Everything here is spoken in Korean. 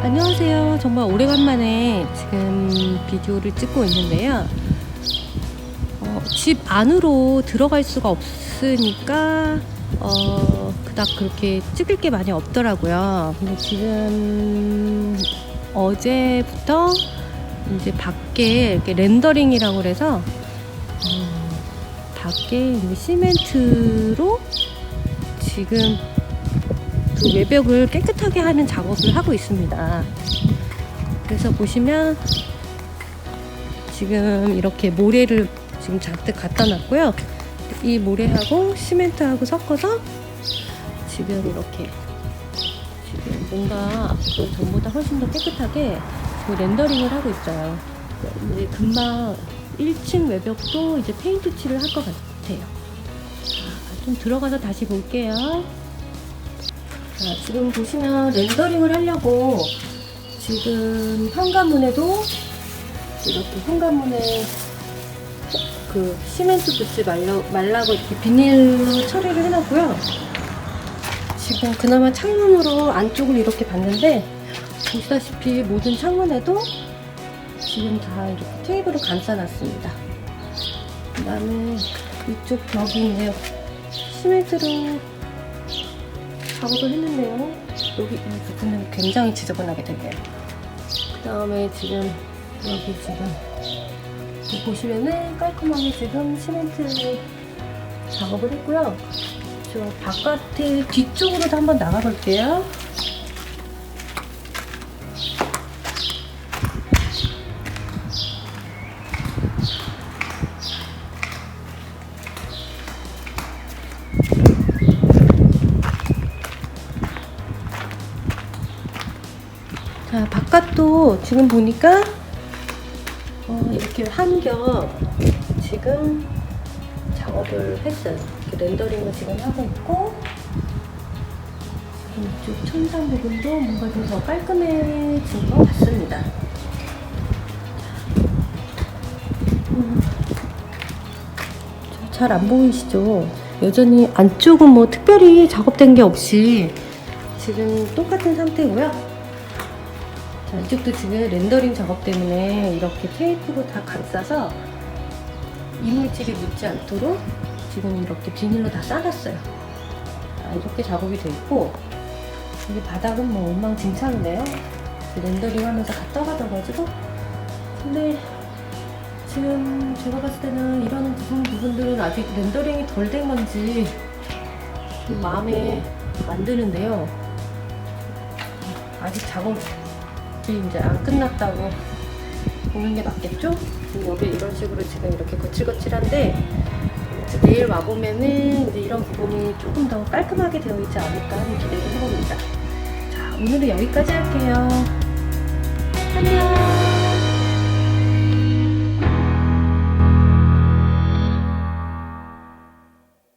안녕하세요. 정말 오래간만에 지금 비디오를 찍고 있는데요. 어, 집 안으로 들어갈 수가 없으니까 어, 그닥 그렇게 찍을 게 많이 없더라고요. 근데 지금 어제부터 이제 밖에 이렇게 렌더링이라고 그래서 어, 밖에 시멘트로 지금 그 외벽을 깨끗하게 하는 작업을 하고 있습니다. 그래서 보시면 지금 이렇게 모래를 지금 잔뜩 갖다 놨고요. 이 모래하고 시멘트하고 섞어서 지금 이렇게 지금 뭔가 그 전보다 훨씬 더 깨끗하게 그 렌더링을 하고 있어요. 이제 금방 1층 외벽도 이제 페인트 칠을 할 것 같아요. 자, 좀 들어가서 다시 볼게요. 자, 지금 보시면 렌더링을 하려고 지금 현관문에도 이렇게 현관문에 그 시멘트 붓이 말라, 말라고 이렇게 비닐로 처리를 해놨고요. 지금 그나마 창문으로 안쪽을 이렇게 봤는데 보시다시피 모든 창문에도 지금 다 이렇게 테이프로 감싸놨습니다. 그 다음에 이쪽 벽이 있네요. 시멘트로 작업을 했는데요. 여기 이 부분은 굉장히 지저분하게 됐네요. 그 다음에 지금 여기 지금 보시면은 깔끔하게 지금 시멘트 작업을 했고요. 저 바깥에 뒤쪽으로도 한번 나가 볼게요. 자, 바깥도 지금 보니까 어, 이렇게 한겹 지금 작업을 했어요. 이렇게 렌더링을 지금 하고 있고 이쪽 천장 부분도 뭔가 좀 더 깔끔해진 것 같습니다. 잘안 보이시죠? 여전히 안쪽은 뭐 특별히 작업된 게 없이 지금 똑같은 상태고요. 자, 이쪽도 지금 렌더링 작업 때문에 이렇게 테이프로 다 감싸서 이물질이 묻지 않도록 지금 이렇게 비닐로 다 싸놨어요. 자, 이렇게 작업이 돼 있고 여기 바닥은 뭐 엉망진창이네요. 렌더링 하면서 다 떠가져가지고 근데 지금 제가 봤을 때는 이런 부분, 부분들은 아직 렌더링이 덜 된 건지 좀 마음에 안 드는데요. 아직 작업 아직 이제 안 끝났다고 보는 게 맞겠죠? 여기 이런 식으로 지금 이렇게 거칠거칠한데 내일 와보면은 이제 이런 부분이 조금 더 깔끔하게 되어 있지 않을까 하는 기대를 해봅니다. 자, 오늘은 여기까지 할게요. 안녕!